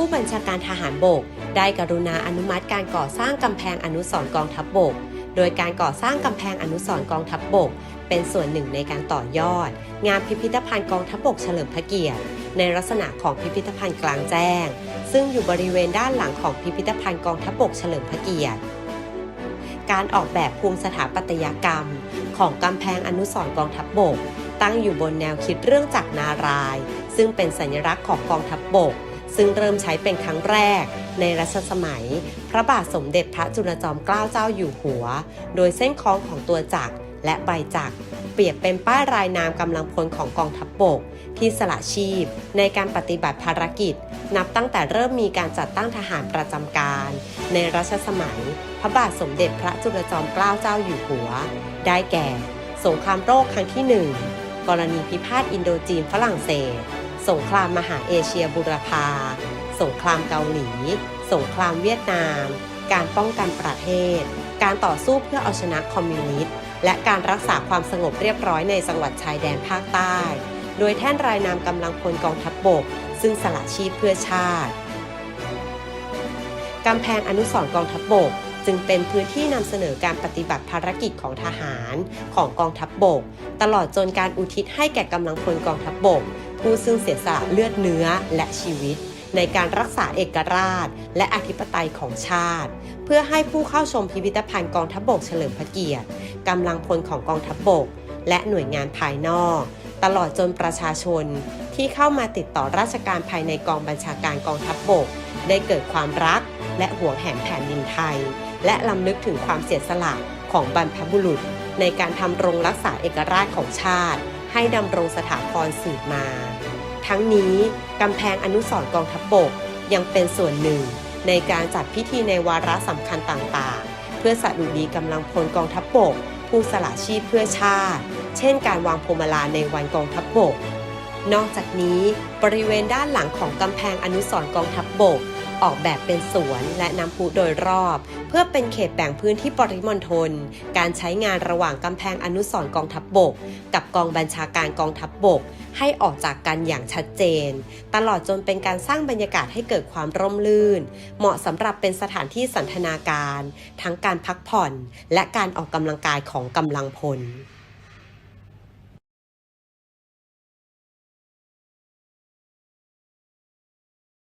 ผู้บัญชาการทหารบก ได้กรุณาอนุมัติการก่อสร้างกำแพงอนุสรณ์กองทัพบบกโดยการก่อสร้างกำแพงอนุสรณ์กองทัพบบก เป็นส่วนหนึ่งในการต่อยอด งานพิพิธภัณฑ์กองทัพบบกเฉลิมพระเกียรติ ในลักษณะของพิพิธภัณฑ์กลางแจ้ง ซึ่งอยู่บริเวณด้านหลังของพิพิธภัณฑ์กองทัพบบกเฉลิมพระเกียรติการออกแบบภูมิสถาปัตยกรรม ของกำแพงอนุสรณ์กองทัพบบก ตั้งอยู่บนแนวคิดเรื่องจักรนาราย ซึ่งเป็นสัญลักษณ์ของกองทัพบบก ซึ่งเริ่มใช้เป็นครั้งแรกในรัชสมัย พระบาทสมเด็จพระจุลจอมเกล้าเจ้าอยู่หัว โดยเส้นคล้องของตัวจักรและใบจักรเปรียบเป็นป้ายรายนามกำลังพลของกองทัพบบก ที่สละชีพ ในการปฏิบัติภารกิจ นับตั้งแต่เริ่มมีการจัดตั้งทหารประจำการ ในรัชสมัย พระบาทสมเด็จพระจุลจอมเกล้าเจ้าอยู่หัว ได้แก่ สงครามโลกครั้งที่หนึ่งกรณีพิพาทอินโดจีนฝรั่งเศส สงครามมหาเอเชียบุรพา สงครามเกาหลี สงครามเวียดนาม การป้องกันประเทศ การต่อสู้เพื่อเอาชนะคอมมิวนิสต์ และการรักษาความสงบเรียบร้อยในจังหวัดชายแดนภาคใต้ โดยแท่นรายนามกำลังพลกองทัพบบก ซึ่งสละชีพเพื่อชาติกำแพงอนุสรณ์กองทัพบบกจึงเป็นพื้นที่นำเสนอการปฏิบัติภารกิจของทหารของกองทัพบบก ตลอดจนการอุทิศให้แก่กำลังพลกองทัพบบก ผู้ซึ่งเสียสละเลือดเนื้อและชีวิต ในการรักษาเอกราช และอธิปไตยของชาติ เพื่อให้ผู้เข้าชมพิพิธภัณฑ์กองทัพบบกเฉลิมพระเกียรติกำลังพลของกองทัพบบก และหน่วยงานภายนอก ตลอดจนประชาชน ที่เข้ามาติดต่อราชการภายในกองบัญชาการกองทัพบบก ได้เกิดความรัก และหวงแหนแผ่นดินไทย และลำลึกถึงความเสียสละของบรรพบุรุษ ในการทำรงรักษาเอกราชของชาติ ให้ดำรงสถาพรสืบมา ทั้งนี้กำแพงอนุสรกองทัพบบกยังเป็นส่วนหนึ่ง ในการจัดพิธีในวาระสำคัญต่างๆ เพื่อสดุดีกำลังพลกองทัพบบก ผู้สละชีพเพื่อชาติ เช่นการวางพวงมาลาในวันกองทัพบบก นอกจากนี้บริเวณด้านหลังของกำแพงอนุสรกองทัพบบก ออกแบบเป็นสวนและน้ำพุโดยรอบ เพื่อเป็นเขตแบ่งพื้นที่ปริมณฑลการใช้งานระหว่างกำแพงอนุสรกองทัพบบก กับกองบัญชาการกองทัพบบก ให้ออกจากกันอย่างชัดเจน ตลอดจนเป็นการสร้างบรรยากาศให้เกิดความร่มรื่น เหมาะสำหรับเป็นสถานที่สันทนาการ ทั้งการพักผ่อน และการออกกำลังกายของกำลังพล